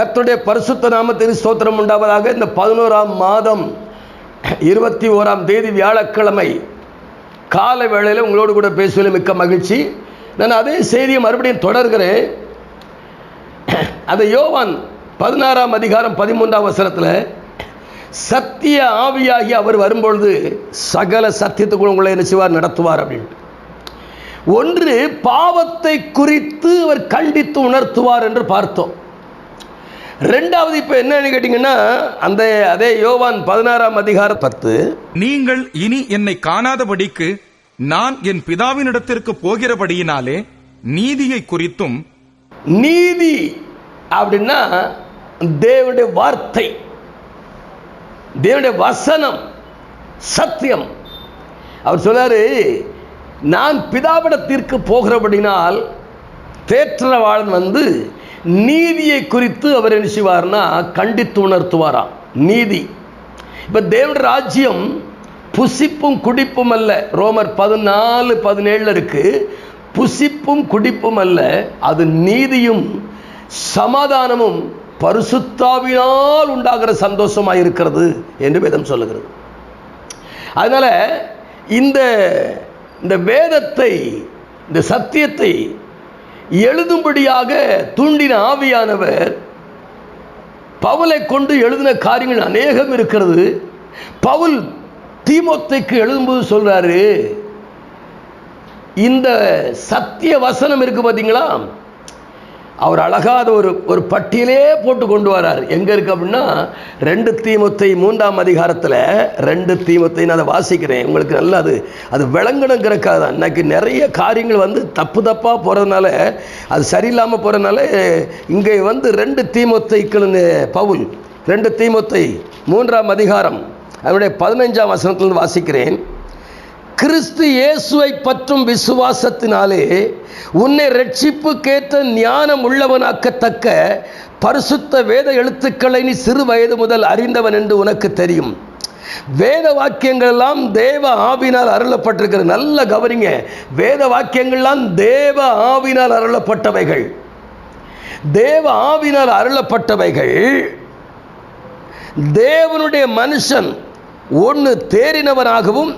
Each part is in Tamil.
கர்த்தருடைய பரிசுத்த நாமத்தின் ஸ்தோத்திரம் உண்டாவதாக இந்த பதினோராம் மாதம் இருபத்தி ஓராம் தேதி வியாழக்கிழமை காலை வேளையில் உங்களோடு கூட பேசுவதில் மிக்க மகிழ்ச்சி. நான் அதே செய்தியை மறுபடியும் தொடர்கிறேன். அந்த யோவான் பதினாறாம் அதிகாரம் பதிமூன்றாம் வசனத்தில் சத்திய ஆவியாகி அவர் வரும்பொழுது சகல சத்தியத்துக்குள்ள உங்களை என்ன செய்வார்? நடத்துவார் அப்படின்ட்டு. ஒன்று பாவத்தை குறித்து அவர் கண்டித்து உணர்த்துவார் என்று பார்த்தோம். ரெண்டாவது இப்போ என்னன்னு கேட்டிங்கன்னா அந்த அதே யோவான் பதினாறாம் அதிகாரம் பத்து. நீங்கள் இனி என்னை காணாதபடிக்கு நான் என் பிதாவினிடத்திற்கு போகிறபடியினாலே நீதியை குறித்தும் நீதி அப்படின்னா தேவனுடைய வார்த்தை. தேவனுடைய வசனம் சத்தியம். அவர் சொல்றாரு நான் பிதாவிடத்திற்கு போகிறபடினால் தேற்றவாளன் வந்து நீதியை குறித்து அவர் என்ன செய்வார்னா கண்டித்து உணர்த்துவாராம். நீதி. இப்போ தேவன் ராஜ்யம் புசிப்பும் குடிப்பும் அல்ல. ரோமர் பதினாலு பதினேழில் இருக்கு. புசிப்பும் குடிப்பும் அல்ல. அது நீதியும் சமாதானமும் பரிசுத்தாவினால் உண்டாகிற சந்தோஷமாக இருக்கிறது என்று வேதம் சொல்லுகிறது. அதனால் இந்த இந்த வேதத்தை இந்த சத்தியத்தை எழுதும்படியாக தூண்டின ஆவியானவர் பவுலை கொண்டு எழுதின காரியங்கள் அநேகம் இருக்கிறது. பவுல் தீமோத்தைக்கு எழுதும்போது சொல்றாரு இந்த சத்திய வசனம் இருக்கு பார்த்தீங்களா அவர் அழகாத ஒரு ஒரு பட்டியலே போட்டு கொண்டு வரார். எங்கே இருக்கு அப்படின்னா ரெண்டு தீமத்தை மூன்றாம் அதிகாரத்தில் ரெண்டு தீமத்தை நான் அதை வாசிக்கிறேன். உங்களுக்கு நல்லா அது அது விளங்கணுங்கிறக்காக தான். இன்னைக்கு நிறைய காரியங்கள் வந்து தப்பு தப்பாக போகிறதுனால அது சரியில்லாமல் போகிறதுனால இங்கே வந்து ரெண்டு தீமத்தைக்குன்னு பவுல் ரெண்டு தீமத்தை மூன்றாம் அதிகாரம் அதனுடைய பதினைஞ்சாம் வசனத்திலிருந்து வாசிக்கிறேன். கிறிஸ்து இயேசுவை பற்றும் விசுவாசத்தினாலே உன்னை ரட்சிப்புக்கேற்ற ஞானம் உள்ளவனாக்கத்தக்க பரிசுத்த வேத எழுத்துக்களை நீ சிறு வயது முதல் அறிந்தவன் என்று உனக்கு தெரியும். வேத வாக்கியங்கள் எல்லாம் தேவ ஆவினால் அருளப்பட்டிருக்கிற நல்ல கவனிங்க. வேத வாக்கியங்கள்லாம் தேவ ஆவினால் அருளப்பட்டவைகள். தேவ ஆவினால் அருளப்பட்டவைகள். தேவனுடைய மனுஷன் ஒன்று தேறினவனாகவும்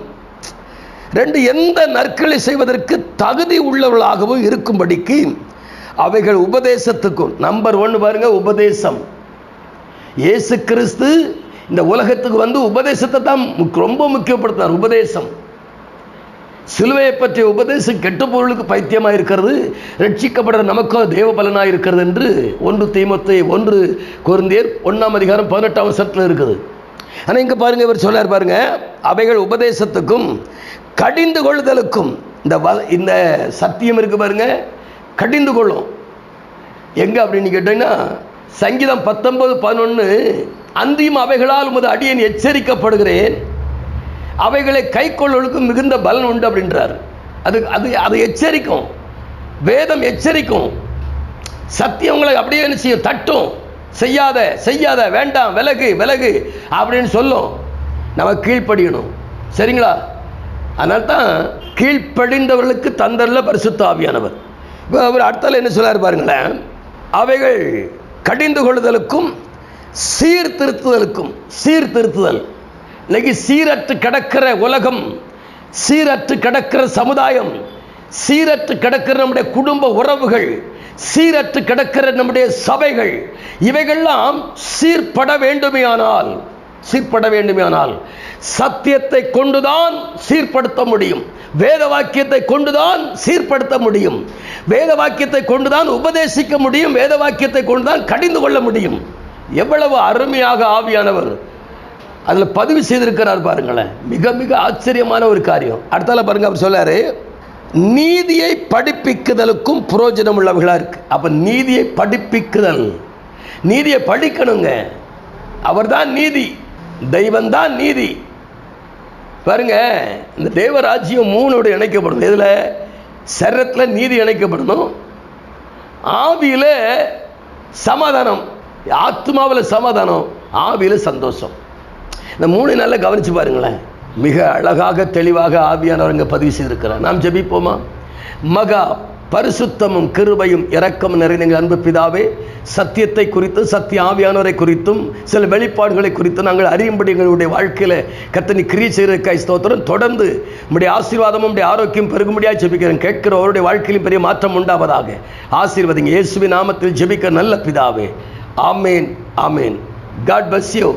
ரெண்டு எந்த நற்களை செய்வதற்கு தகுதி உள்ளவர்களாகவும் இருக்கும்படிக்கு அவைகள் உபதேசத்துக்கும் நம்பர் ஒன்று பாருங்க உபதேசம். இயேசு கிறிஸ்து இந்த உலகத்துக்கு வந்து உபதேசத்தை தான் ரொம்ப முக்கியப்படுத்தினார் உபதேசம். சிலுவையை பற்றிய உபதேசம் கெட்ட பொருளுக்கு பைத்தியமாக இருக்கிறது ரட்சிக்கப்படுற நமக்கும் தேவ பலனாக இருக்கிறது என்று ஒன்று தீமத்தை ஒன்று கொருந்தியர் ஒன்றாம் அதிகாரம் பதினெட்டாம் வருஷத்தில் இருக்குது. ஆனால் இங்கே பாருங்க இவர் சொல்லார் பாருங்க அவைகள் உபதேசத்துக்கும் கடிந்து கொள்ளுதலுக்கும் இந்த வ இந்த சத்தியம் இருக்கு பாருங்க. கடிந்து கொள்ளும். எங்க அப்படின்னு கேட்டீங்கன்னா சங்கீதம் பத்தொன்பது பதினொன்று அந்தியும் அவைகளால் உமது அடியன் எச்சரிக்கப்படுகிறேன். அவைகளை கை கொள்ளுக்கு மிகுந்த பலன் உண்டு அப்படின்றார். அது அது அது எச்சரிக்கும். வேதம் எச்சரிக்கும். சத்தியம் உங்களை அப்படியே என்ன செய்யும்? தட்டும். செய்யாத செய்யாத வேண்டாம் விலகு விலகு அப்படின்னு சொல்லும். நம்ம கீழ்ப்படியணும். சரிங்களா? அதனால் தான் கீழ்ப்படிந்தவர்களுக்கு தந்தல்ல பரிசுத்த ஆவியானவர். இப்போ அவர் அடுத்தால் என்ன சொல்லார் பாருங்களேன்? அவைகள் கடிந்து கொள்ளுதலுக்கும் சீர்திருத்துதலுக்கும் சீர்திருத்துதல். இன்னைக்கு சீரற்று கிடக்கிற உலகம் சீரற்று கிடக்கிற சமுதாயம் சீரற்று கிடக்கிற நம்முடைய குடும்ப உறவுகள் சீரற்று கிடக்கிற நம்முடைய சபைகள் இவைகள்லாம் சீர்பட வேண்டுமையானால் சீர்பட வேண்டுமையானால் சத்தியத்தை கொண்டுதான் சீர்படுத்த முடியும். வேத வாக்கியத்தை கொண்டுதான் சீர்படுத்த முடியும். வேத வாக்கியத்தை கொண்டுதான் உபதேசிக்க முடியும். வேத வாக்கியத்தை கொண்டுதான் கடிந்து கொள்ள முடியும். எவ்வளவு அருமையாக ஆவியானவர் அதில் பதிவு செய்திருக்கிறார் பாருங்களேன். மிக மிக ஆச்சரியமான ஒரு காரியம். அடுத்தால பாருங்க அவர் சொல்லாரு நீதியை படிப்பிக்குதலுக்கும் புரோஜனம் உள்ளவர்களாக இருக்கு. அப்போ நீதியை படிப்பிக்குதல். நீதியை படிக்கணுங்க. அவர்தான் நீதி. தெய்வம்தான் நீதி. பாருங்க இந்த தேவராஜ்யம் மூணோடு இணைக்கப்படும் இதில் சரத்தில் நீதி இணைக்கப்படணும் ஆவியில் சமாதானம் ஆத்மாவில் சமாதானம் ஆவியில் சந்தோஷம். இந்த மூணு நல்லா கவனிச்சு பாருங்களேன். மிக அழகாக தெளிவாக ஆவியானவர் இங்கே பதிவு செய்திருக்கிறார். நாம் ஜெபிப்போமா? மகா பரிசுத்தமும் கிருபையும் இரக்கம் நிறைந்த எங்கள் அன்பு பிதாவே சத்தியத்தை குறித்தும் சத்திய ஆவியானவரை குறித்தும் சில வெளிப்பாடுகளை குறித்தும் நாங்கள் அறியும்படி எங்களுடைய வாழ்க்கையில் கத்தனி கிரியை செய்கிறக்காய் ஸ்தோத்திரம். தொடர்ந்து உடைய ஆசீர்வாதமும் நம்முடைய ஆரோக்கியம் பெருகும்படியாக ஜெபிக்கிறேன் கேட்கிறவருடைய வாழ்க்கையிலும் பெரிய மாற்றம் உண்டாவதாக. ஆசீர்வதிங்க. இயேசுவின் நாமத்தில் ஜெபிக்க நல்ல பிதாவே. ஆமேன் ஆமேன். God bless you